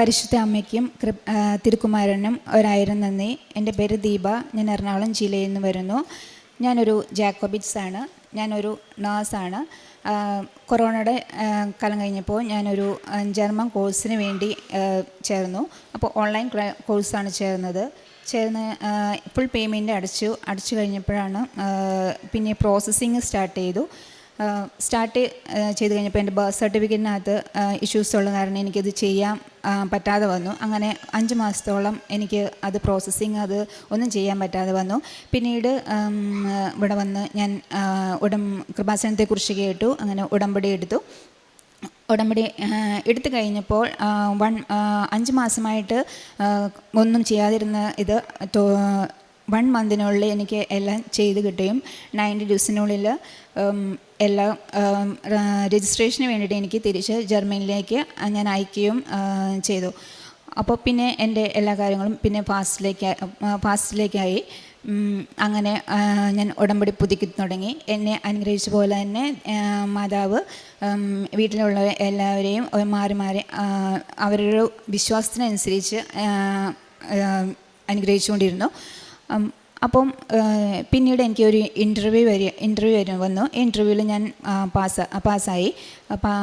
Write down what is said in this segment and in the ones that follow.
പരിശുദ്ധ അമ്മയ്ക്കും തിരുക്കുമാരനും ഒരായിരം നന്ദി എന്റെ പേര് ദീപ. ഞാൻ എറണാകുളം ജില്ലയിൽ നിന്ന് വരുന്നു. ഞാനൊരു ജാക്കോബിറ്റ്സ് ആണ്. ഞാനൊരു നേഴ്സാണ് കൊറോണയുടെ കാലം കഴിഞ്ഞപ്പോൾ ഞാനൊരു ജർമ്മൻ കോഴ്സിന് വേണ്ടി ചേർന്നു. അപ്പോൾ ഓൺലൈൻ കോഴ്സാണ് ചേർന്നത്. ചേർന്ന് ഫുൾ പേയ്മെന്റ് അടച്ചു. അടച്ചു കഴിഞ്ഞപ്പോഴാണ് പിന്നെ പ്രോസസ്സിങ് സ്റ്റാർട്ട് ചെയ്തു. സ്റ്റാർട്ട് ചെയ്ത് കഴിഞ്ഞപ്പോൾ എന്റെ ബർത്ത് സർട്ടിഫിക്കറ്റിനകത്ത് ഇഷ്യൂസ് ഉള്ള കാരണം എനിക്കത് ചെയ്യാൻ പറ്റാതെ വന്നു. അങ്ങനെ അഞ്ച് മാസത്തോളം എനിക്ക് അത് പ്രോസസ്സിങ് അത് ഒന്നും ചെയ്യാൻ പറ്റാതെ വന്നു. പിന്നീട് ഇവിടെ വന്ന് ഞാൻ ഉടം കൃപാസനത്തെക്കുറിച്ച് കേട്ടു. അങ്ങനെ ഉടമ്പടി എടുത്തു. ഉടമ്പടി എടുത്തു കഴിഞ്ഞപ്പോൾ വൺ അഞ്ച് മാസമായിട്ട് ഒന്നും ചെയ്യാതിരുന്ന ഇത് വൺ മന്തിനുള്ളിൽ എനിക്ക് എല്ലാം ചെയ്ത് കിട്ടുകയും നയന്റി ഡേയ്സിനുള്ളിൽ എല്ലാം രജിസ്ട്രേഷന് വേണ്ടിയിട്ട് എനിക്ക് തിരിച്ച് ജർമ്മനിയിലേക്ക് ഞാൻ അയക്കുകയും ചെയ്തു. അപ്പോൾ പിന്നെ എന്റെ എല്ലാ കാര്യങ്ങളും പിന്നെ ഫാസ്റ്റിലേക്ക് ഫാസ്റ്റിലേക്കായി അങ്ങനെ ഞാൻ ഉടമ്പടി പുതുക്കി തുടങ്ങി. എന്നെ അനുഗ്രഹിച്ച പോലെ തന്നെ മാതാവ് വീട്ടിലുള്ള എല്ലാവരെയും മാറി മാറി അവരുടെ വിശ്വാസത്തിനനുസരിച്ച് അനുഗ്രഹിച്ചുകൊണ്ടിരുന്നു. അപ്പം പിന്നീട് എനിക്ക് ഒരു ഇന്റർവ്യൂ വരി ഇന്റർവ്യൂ വരും വന്നു. ഇന്റർവ്യൂവിൽ ഞാൻ പാസ് പാസ്സായി അപ്പം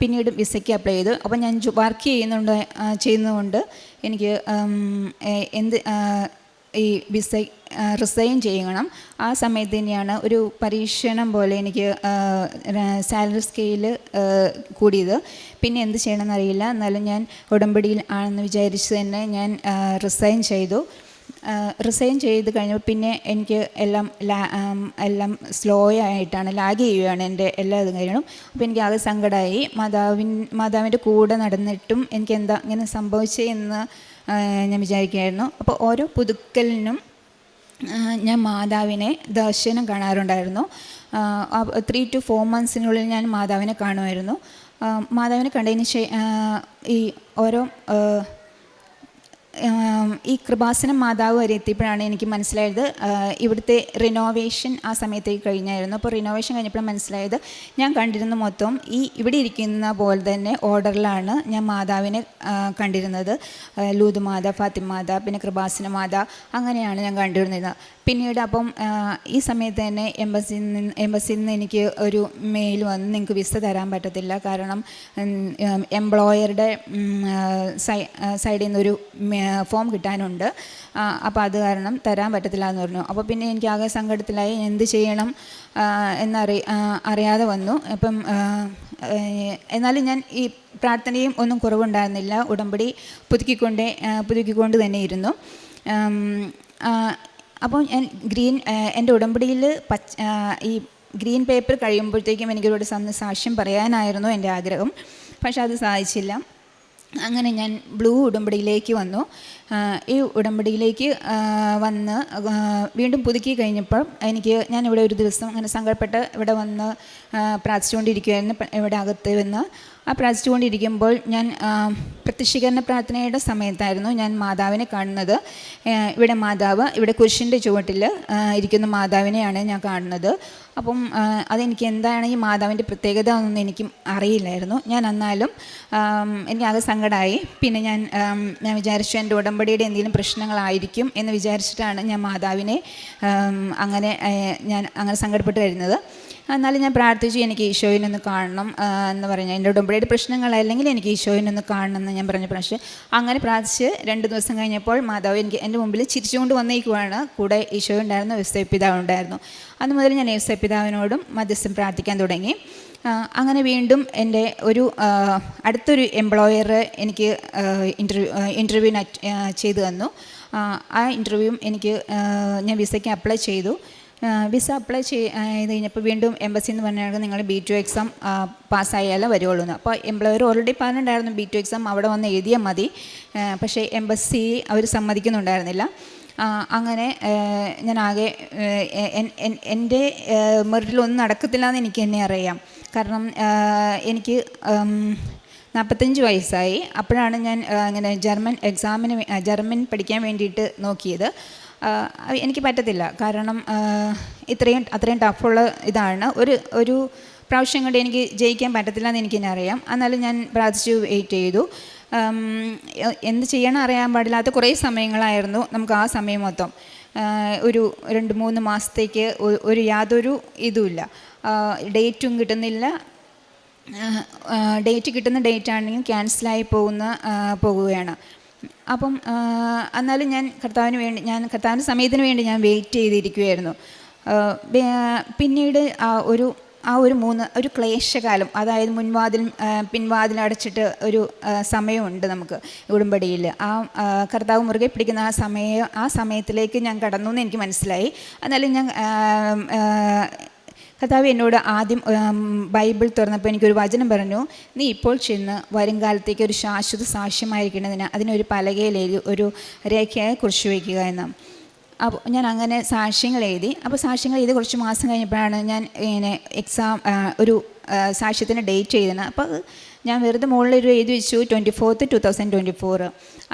പിന്നീട് വിസയ്ക്ക് അപ്ലൈ ചെയ്തു. അപ്പം ഞാൻ വർക്ക് ചെയ്യുന്നുണ്ട് ചെയ്യുന്നതുകൊണ്ട് എനിക്ക് എന്ത് ഈ വിസ റിസൈൻ ചെയ്യണം. ആ സമയത്ത് തന്നെയാണ് ഒരു പരീക്ഷണം പോലെ എനിക്ക് സാലറി സ്കെയിൽ കൂടിയത്. പിന്നെ എന്ത് ചെയ്യണമെന്നറിയില്ല. എന്നാലും ഞാൻ ഉടമ്പടിയിൽ ആണെന്ന് വിചാരിച്ച് തന്നെ ഞാൻ റിസൈൻ ചെയ്തു. റിസൈൻ ചെയ്ത് കഴിഞ്ഞപ്പോൾ പിന്നെ എനിക്ക് എല്ലാം എല്ലാം സ്ലോ ആയിട്ടാണ് ലാഗ് ചെയ്യുകയാണ് എന്റെ എല്ലാ ഇതും കാര്യങ്ങളും. അപ്പോൾ എനിക്ക് ആകെ സങ്കടമായി മാതാവിൻ മാതാവിന്റെ കൂടെ നടന്നിട്ടും എനിക്ക് എന്താ ഇങ്ങനെ സംഭവിച്ചേ എന്ന് ഞാൻ വിചാരിക്കുകയായിരുന്നു അപ്പോൾ ഓരോ പുതുക്കലിനും ഞാൻ മാതാവിനെ ദർശനം കാണാറുണ്ടായിരുന്നു. ത്രീ ടു ഫോർ മന്ത്സിനുള്ളിൽ ഞാൻ മാതാവിനെ കാണുമായിരുന്നു. മാതാവിനെ കണ്ടതിന് ശേ ഈ ഓരോ ഈ കൃപാസനം മാതാവ് വരെ എത്തിയപ്പോഴാണ് എനിക്ക് മനസ്സിലായത് ഇവിടുത്തെ റിനോവേഷൻ ആ സമയത്തേക്ക് കഴിഞ്ഞായിരുന്നു. അപ്പോൾ റിനോവേഷൻ കഴിഞ്ഞപ്പോൾ മനസ്സിലായത് ഞാൻ കണ്ടിരുന്ന മൊത്തം ഈ ഇവിടെ ഇരിക്കുന്ന പോലെ തന്നെ ഓർഡറിലാണ് ഞാൻ മാതാവിനെ കണ്ടിരുന്നത്. ലൂതുമാത ഫാത്തിമാത ഫാത്തിമ മാത പിന്നെ കൃപാസന മാത അങ്ങനെയാണ് ഞാൻ കണ്ടിരുന്നത്. പിന്നീട് അപ്പം ഈ സമയത്ത് തന്നെ എംബസിയിൽ നിന്ന് എംബസിയിൽ നിന്ന് എനിക്ക് ഒരു മെയിൽ വന്ന് നിങ്ങൾക്ക് വിസ തരാൻ പറ്റത്തില്ല. കാരണം എംപ്ലോയറുടെ സൈഡിൽ നിന്നൊരു ഫോം കിട്ടാനുണ്ട്. അപ്പോൾ അത് കാരണം തരാൻ പറ്റത്തില്ല എന്ന് പറഞ്ഞു. അപ്പോൾ പിന്നെ എനിക്ക് ആകെ സങ്കടത്തിലായി എന്ത് ചെയ്യണം എന്നറി അറിയാതെ വന്നു. അപ്പം എന്നാലും ഞാൻ ഈ പ്രാർത്ഥനയും ഒന്നും കുറവുണ്ടായിരുന്നില്ല. ഉടമ്പടി പുതുക്കിക്കൊണ്ടേ പുതുക്കിക്കൊണ്ട് തന്നെ ഇരുന്നു. അപ്പോൾ ഞാൻ ഗ്രീൻ എന്റെ ഉടമ്പടിയിൽ പച്ച ഈ ഗ്രീൻ പേപ്പർ കഴിയുമ്പോഴത്തേക്കും എനിക്കൊരു സന്ന് സാക്ഷ്യം പറയാനായിരുന്നു എന്റെ ആഗ്രഹം. പക്ഷെ അത് സാധിച്ചില്ല. അങ്ങനെ ഞാൻ ബ്ലൂ ഉടമ്പടിയിലേക്ക് വന്നു. ഈ ഉടമ്പടിയിലേക്ക് വന്ന് വീണ്ടും പുതുക്കി കഴിഞ്ഞപ്പോൾ എനിക്ക് ഞാൻ ഇവിടെ ഒരു ദിവസം അങ്ങനെ സങ്കടപ്പെട്ട് ഇവിടെ വന്ന് പ്രാർത്ഥിച്ചുകൊണ്ടിരിക്കുകയായിരുന്നു ഇവിടെ അകത്ത് വന്ന്. ആ പ്രാർത്ഥിച്ചുകൊണ്ടിരിക്കുമ്പോൾ ഞാൻ പ്രത്യക്ഷീകരണ പ്രാർത്ഥനയുടെ സമയത്തായിരുന്നു ഞാൻ മാതാവിനെ കാണുന്നത്. ഇവിടെ മാതാവ് ഇവിടെ കുരിശിന്റെ ചുവട്ടിൽ ഇരിക്കുന്ന മാതാവിനെയാണ് ഞാൻ കാണുന്നത്. അപ്പം അതെനിക്ക് എന്താണ് ഈ മാതാവിന്റെ പ്രത്യേകത എന്നൊന്നും എനിക്കും അറിയില്ലായിരുന്നു. ഞാൻ എന്നാലും എനിക്കാകെ സങ്കടമായി പിന്നെ ഞാൻ ഞാൻ വിചാരിച്ചു എന്റെ ഉടമ്പടിയുടെ എന്തെങ്കിലും പ്രശ്നങ്ങളായിരിക്കും എന്ന് വിചാരിച്ചിട്ടാണ് ഞാൻ മാതാവിനെ അങ്ങനെ ഞാൻ അങ്ങനെ സങ്കടപ്പെട്ട് വരുന്നത്. എന്നാലും ഞാൻ പ്രാർത്ഥിച്ചു എനിക്ക് ഈശോയിനൊന്ന് കാണണം എന്ന് പറഞ്ഞു. എന്റെ ഉടമ്പടിയുടെ പ്രശ്നങ്ങളല്ലെങ്കിൽ എനിക്ക് ഈശോയിനൊന്ന് കാണണം എന്ന് ഞാൻ പറഞ്ഞു. പക്ഷേ അങ്ങനെ പ്രാർത്ഥിച്ച് രണ്ട് ദിവസം കഴിഞ്ഞപ്പോൾ മാതാവ് എനിക്ക് എന്റെ മുമ്പിൽ ചിരിച്ചുകൊണ്ട് വന്നേക്കുവാണ്. കൂടെ ഈശോ ഉണ്ടായിരുന്നു യേശുദൈവ പിതാവ് ഉണ്ടായിരുന്നു. അന്ന് മുതൽ ഞാൻ യേശുദൈവ പിതാവിനോടും മധ്യസ്ഥം പ്രാർത്ഥിക്കാൻ തുടങ്ങി. അങ്ങനെ വീണ്ടും എന്റെ ഒരു അടുത്തൊരു എംപ്ലോയർ എനിക്ക് ഇന്റർവ്യൂ ഇന്റർവ്യൂവിന് ചെയ്തു തന്നു. ആ ഇന്റർവ്യൂവും എനിക്ക് ഞാൻ വിസയ്ക്ക് അപ്ലൈ ചെയ്തു. വിസ അപ്ലൈ ചെയ്ത് കഴിഞ്ഞപ്പോൾ വീണ്ടും എംബസി എന്ന് പറഞ്ഞാൽ നിങ്ങൾ ബി ടു എക്സാം പാസ്സായാലേ വരുള്ളൂ എന്ന്. അപ്പോൾ എംപ്ലോയർ ഓൾറെഡി പറഞ്ഞിട്ടുണ്ടായിരുന്നു ബി ടു എക്സാം അവിടെ വന്ന് എഴുതിയാൽ മതി. പക്ഷേ എംബസി അവർ സമ്മതിക്കുന്നുണ്ടായിരുന്നില്ല. അങ്ങനെ ഞാൻ ആകെ എൻ- എൻ- എന്റെ മെറിറ്റിലൊന്നും നടക്കത്തില്ല എന്ന് എനിക്ക് തന്നെ അറിയാം. കാരണം എനിക്ക് നാൽപ്പത്തഞ്ച് വയസ്സായി. അപ്പോഴാണ് ഞാൻ ഇങ്ങനെ ജർമ്മൻ എക്സാമിന് ജർമ്മൻ പഠിക്കാൻ വേണ്ടിയിട്ട് നോക്കിയത്. എനിക്ക് പറ്റത്തില്ല. കാരണം ഇത്രയും അത്രയും ടഫുള്ള ഇതാണ്. ഒരു ഒരു പ്രാവശ്യം കൊണ്ട് എനിക്ക് ജയിക്കാൻ പറ്റത്തില്ല എന്ന് എനിക്ക് തന്നെ അറിയാം. എന്നാലും ഞാൻ പ്രാർത്ഥിച്ചു വെയിറ്റ് ചെയ്തു. എന്ത് ചെയ്യണം അറിയാൻ പാടില്ലാത്ത കുറേ സമയങ്ങളായിരുന്നു നമുക്ക് ആ സമയം മൊത്തം. ഒരു രണ്ട് മൂന്ന് മാസത്തേക്ക് ഒരു യാതൊരു ഇതുമില്ല. ഡേറ്റും കിട്ടുന്നില്ല. ഡേറ്റ് കിട്ടുന്ന ഡേറ്റ് ആണെങ്കിൽ ക്യാൻസലായി പോകുന്ന പോകുകയാണ്. അപ്പം എന്നാലും ഞാൻ കർത്താവിന് വേണ്ടി ഞാൻ കർത്താവിന്റെ സമയത്തിന് വേണ്ടി ഞാൻ വെയിറ്റ് ചെയ്തിരിക്കുകയായിരുന്നു പിന്നീട് ഒരു ആ ഒരു മൂന്ന് ഒരു ക്ലേശകാലം അതായത് മുൻവാതിൽ പിൻവാതിൽ അടച്ചിട്ട് ഒരു സമയമുണ്ട് നമുക്ക് ഉടുമ്പടിയിൽ. ആ കർത്താവ് മുറുകെ പിടിക്കുന്ന ആ സമയം ആ സമയത്തിലേക്ക് ഞാൻ കടന്നു എന്ന് എനിക്ക് മനസ്സിലായി. എന്നാലും ഞാൻ കർത്താവ് എന്നോട് ആദ്യം ബൈബിൾ തുറന്നപ്പോൾ എനിക്കൊരു വചനം പറഞ്ഞു നീ ഇപ്പോൾ ചെന്ന് വരും കാലത്തേക്ക് ഒരു ശാശ്വത സാക്ഷ്യമായിരിക്കുന്നതിന് അതിനൊരു പലകയിൽ എഴുതി ഒരു രേഖയായി കുറിച്ച് വയ്ക്കുക എന്ന്. അപ്പോൾ ഞാൻ അങ്ങനെ സാക്ഷ്യങ്ങൾ എഴുതി അപ്പോൾ സാക്ഷ്യങ്ങൾ എഴുതി കുറച്ച് മാസം കഴിഞ്ഞപ്പോഴാണ് ഞാൻ ഇങ്ങനെ എക്സാം ഒരു സാക്ഷ്യത്തിന് ഡേറ്റ് എഴുതുന്നത്. അപ്പോൾ ഞാൻ വെറുതെ മുകളിൽ ഒരു എഴുതി വെച്ചു twenty fourth two thousand twenty four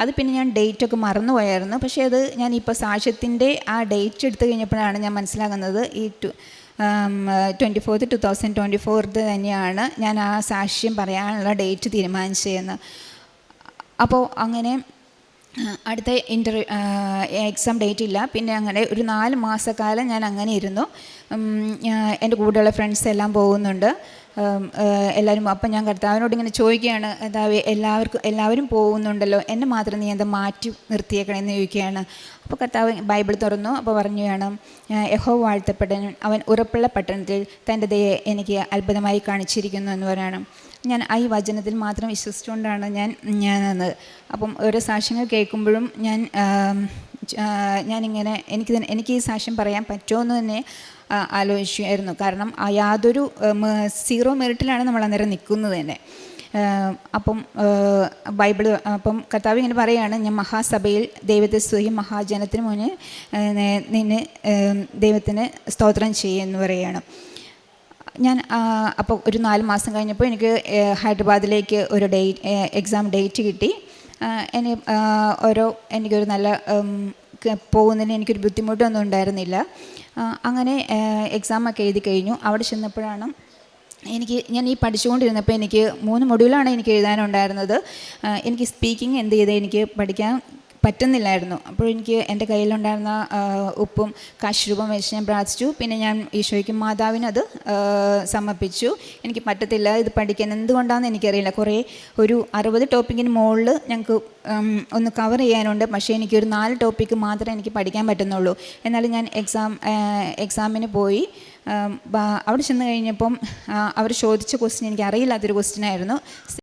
അത് പിന്നെ ഞാൻ ഡേറ്റ് ഒക്കെ മറന്നുപോയായിരുന്നു. പക്ഷേ അത് ഞാൻ ഇപ്പോൾ സാക്ഷ്യത്തിന്റെ ആ ഡേറ്റ് എടുത്തു കഴിഞ്ഞപ്പോഴാണ് ഞാൻ മനസ്സിലാകുന്നത് ഈ two twenty fourth two thousand twenty fourth തന്നെയാണ് ഞാൻ ആ സാക്ഷ്യം പറയാനുള്ള ഡേറ്റ് തീരുമാനിച്ചതെന്ന്. അപ്പോൾ അങ്ങനെ അടുത്ത ഇന്റർവ്യൂ എക്സാം ഡേറ്റ് ഇല്ല. പിന്നെ അങ്ങനെ ഒരു നാല് മാസക്കാലം ഞാൻ അങ്ങനെ ഇരുന്നു. എന്റെ കൂടെയുള്ള ഫ്രണ്ട്സ് എല്ലാം പോകുന്നുണ്ട്. എല്ലാവരും അപ്പം ഞാൻ കർത്താവിനോട് ഇങ്ങനെ ചോദിക്കുകയാണ് കർത്താവ് എല്ലാവർക്കും എല്ലാവരും പോകുന്നുണ്ടല്ലോ എന്നെ മാത്രം നീ എന്താ മാറ്റി നിർത്തിയേക്കണമെന്ന് ചോദിക്കുകയാണ്. അപ്പോൾ കർത്താവ് ബൈബിൾ തുറന്നു അപ്പോൾ പറഞ്ഞു വേണം യഹോ വാഴ്ത്തപ്പെട്ടൻ അവൻ ഉറപ്പുള്ള പട്ടണത്തിൽ തന്റെ ദയെ എനിക്ക് അത്ഭുതമായി കാണിച്ചിരിക്കുന്നു എന്ന് പറയണം ഞാൻ ആ ഈ വചനത്തിൽ മാത്രം വിശ്വസിച്ചുകൊണ്ടാണ് ഞാൻ ഞാൻ അപ്പം ഓരോ സാക്ഷ്യങ്ങൾ കേൾക്കുമ്പോഴും ഞാൻ ഞാനിങ്ങനെ എനിക്ക് എനിക്ക് ഈ സാക്ഷ്യം പറയാൻ പറ്റുമോ എന്ന് തന്നെ ആലോചിച്ചായിരുന്നു കാരണം യാതൊരു സീറോ മെറിറ്റിലാണ് നമ്മൾ അന്നേരം നിൽക്കുന്നത് തന്നെ. അപ്പം ബൈബിൾ അപ്പം കർത്താവ് ഇങ്ങനെ പറയുകയാണ് ഞാൻ മഹാസഭയിൽ ദൈവത്തെ സ്തുതി മഹാജനത്തിന് മുന്നേ നിന്ന് ദൈവത്തിന് സ്തോത്രം ചെയ്യുമെന്ന് പറയുകയാണ് ഞാൻ അപ്പോൾ ഒരു നാല് മാസം കഴിഞ്ഞപ്പോൾ എനിക്ക് ഹൈദരാബാദിലേക്ക് ഒരു ഡേറ്റ് എക്സാം ഡേറ്റ് കിട്ടി. എനിക്ക് ഓരോ എനിക്കൊരു നല്ല പോകുന്നതിന് എനിക്കൊരു ബുദ്ധിമുട്ടൊന്നും ഉണ്ടായിരുന്നില്ല. അങ്ങനെ എക്സാമൊക്കെ എഴുതി കഴിഞ്ഞു. അവിടെ ചെന്നപ്പോഴാണ് എനിക്ക് ഞാൻ ഈ പഠിച്ചുകൊണ്ടിരുന്നപ്പോൾ എനിക്ക് മൂന്ന് മൊഡ്യൂളാണ് എനിക്ക് എഴുതാനുണ്ടായിരുന്നത്. എനിക്ക് സ്പീക്കിംഗ് എന്ത് ചെയ്ത് എനിക്ക് പഠിക്കാൻ പറ്റുന്നില്ലായിരുന്നു. അപ്പോൾ എനിക്ക് എന്റെ കയ്യിലുണ്ടായിരുന്ന ഉപ്പും കാശുരൂപം വെച്ച് ഞാൻ പ്രാർത്ഥിച്ചു. പിന്നെ ഞാൻ ഈശോയ്ക്കും മാതാവിനത് സമർപ്പിച്ചു. എനിക്ക് പറ്റത്തില്ല ഇത് പഠിക്കാൻ എന്തുകൊണ്ടാണെന്ന് എനിക്കറിയില്ല. കുറേ ഒരു അറുപത് ടോപ്പിക്കിന് മുകളിൽ ഞങ്ങൾക്ക് ഒന്ന് കവർ ചെയ്യാനുണ്ട്. പക്ഷേ എനിക്കൊരു നാല് ടോപ്പിക്ക് മാത്രമേ എനിക്ക് പഠിക്കാൻ പറ്റുന്നുള്ളൂ. എന്നാലും ഞാൻ എക്സാം എക്സാമിന് പോയി അവിടെ ചെന്ന് കഴിഞ്ഞപ്പം അവർ ചോദിച്ച ക്വസ്റ്റ്യൻ എനിക്ക് അറിയില്ലാത്തൊരു ക്വസ്റ്റ്യൻ ആയിരുന്നു.